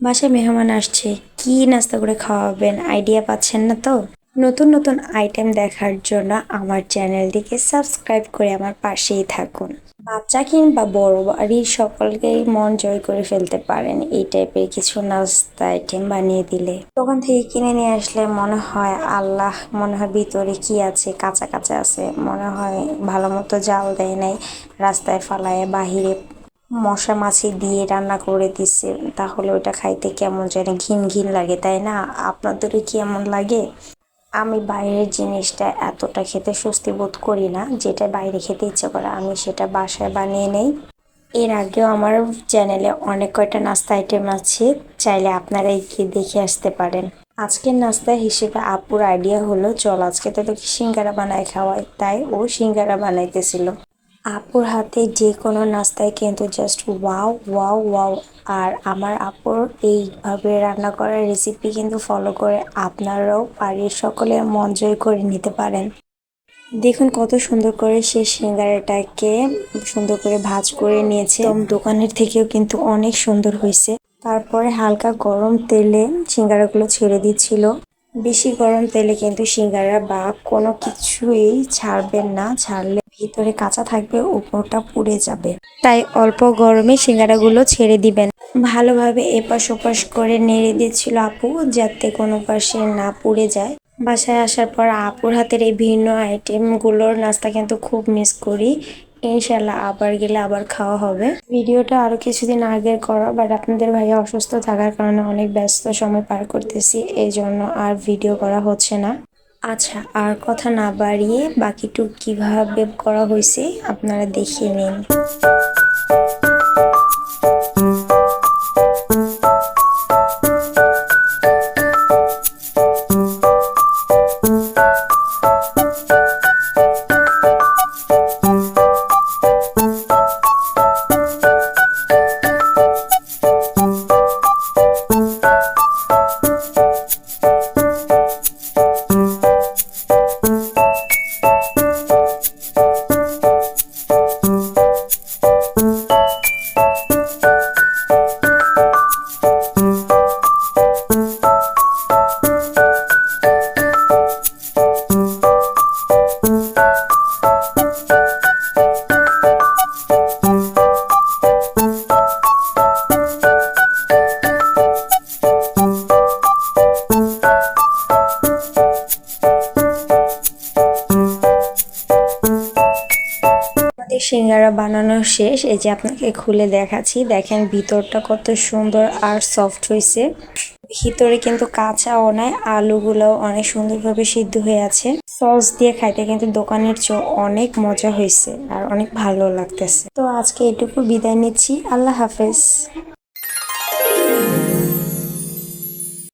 বাসায় মেহমান আসছে। কি নাস্তা করে খাওয়াবেন? আইডিয়া পাচ্ছেন না তো? নতুন নতুন আইটেম দেখার জন্য আমার চ্যানেলটিকে সাবস্ক্রাইব করে আমার পাশেই থাকুন। বাচ্চা কিংবা বড় বাড়ির সকলকেই মন জয় করে ফেলতে পারেন এই টাইপের কিছু নাস্তা আইটেম বানিয়ে দিলে। দোকান থেকে কিনে নিয়ে আসলে মনে হয়, আল্লাহ মনে হয় ভিতরে কি আছে, কাঁচা কাঁচা আছে। মনে হয় ভালো মতো জাল দেয় নাই, রাস্তায় ফালায়, বাহিরে মশা মাছি দিয়ে রান্না করে দিচ্ছে তাহলে ওটা খাইতে কেমন যেন ঘিন ঘিন লাগে, তাই না? আপনাদেরও কি এমন লাগে? আমি বাইরের জিনিসটা এতটা খেতে স্বস্তি বোধ করি না, যেটা বাইরে খেতে ইচ্ছে করে, আমি সেটা বাসায় বানিয়ে নেই। এর আগেও আমার চ্যানেলে অনেক কয়টা নাস্তা আইটেম আছে, চাইলে আপনারা গিয়ে দেখে আসতে পারেন। আজকের নাস্তা হিসেবে আপুর আইডিয়া হলো, চল আজকে তো তোকে সিঙ্গারা বানায় খাওয়াই, তাই ও সিঙ্গারা বানাইতেছিল। আপুর হাতে যে কোনো নাস্তায় কিন্তু জাস্ট ওয়াও ওয়াও ওয়াও আর আমার আপুর এইভাবে রান্না করার রেসিপি কিন্তু ফলো করে আপনারাও বাড়ির সকলে মন জয় করে নিতে পারেন। দেখুন কত সুন্দর করে সে সিঙ্গারাটাকে সুন্দর করে ভাজ করে নিয়েছে। এবং দোকানের থেকেও কিন্তু অনেক সুন্দর হয়েছে। তারপরে হালকা গরম তেলে সিঙ্গারাগুলো ছেড়ে দিচ্ছিল। বেশি গরম তেলে কিন্তু সিঙ্গারা বা কোনো কিছুই ছাড়বেন না, ছাড়লে ভিতরে কাঁচা থাকবে, উপরটা পুড়ে যাবে। তাই অল্প গরমে সিঙ্গারাগুলো ছেড়ে দিবেন। ভালোভাবে এপাশ ওপাশ করে নেড়ে দিচ্ছিল আপু, যাতে কোনো পাশে না পুড়ে যায়। বাসায় আসার পর আপুর হাতের এই ভিন্ন আইটেমগুলোর নাস্তা কিন্তু খুব মিস করি। ইনশাল্লাহ আবার গেলে আবার খাওয়া হবে। ভিডিওটা আরও কিছুদিন আগের করা, বাট আপনাদের ভাইয়া অসুস্থ থাকার কারণে অনেক ব্যস্ত সময় পার করতেছি এই জন্য আর ভিডিও করা হচ্ছে না। আচ্ছা আর কথা না বাড়িয়ে বাকিটুক কীভাবে করা হয়েছে আপনারা দেখে নিন। সিঙ্গারা বানানো শেষ। এই যে আপনাকে খুলে দেখাচ্ছি। দেখেন ভিতরটা কত সুন্দর আর সফট হয়েছে ভিতরে কিন্তু কাঁচা কাঁচাও নাই আলুগুলো অনেক সুন্দরভাবে সিদ্ধ হয়ে আছে। সস দিয়ে খাইতে কিন্তু দোকানের চেয়ে অনেক মজা হয়েছে আর অনেক ভালো লাগতেছে। তো আজকে এটুকু বিদায় নিচ্ছি। আল্লাহ হাফেজ।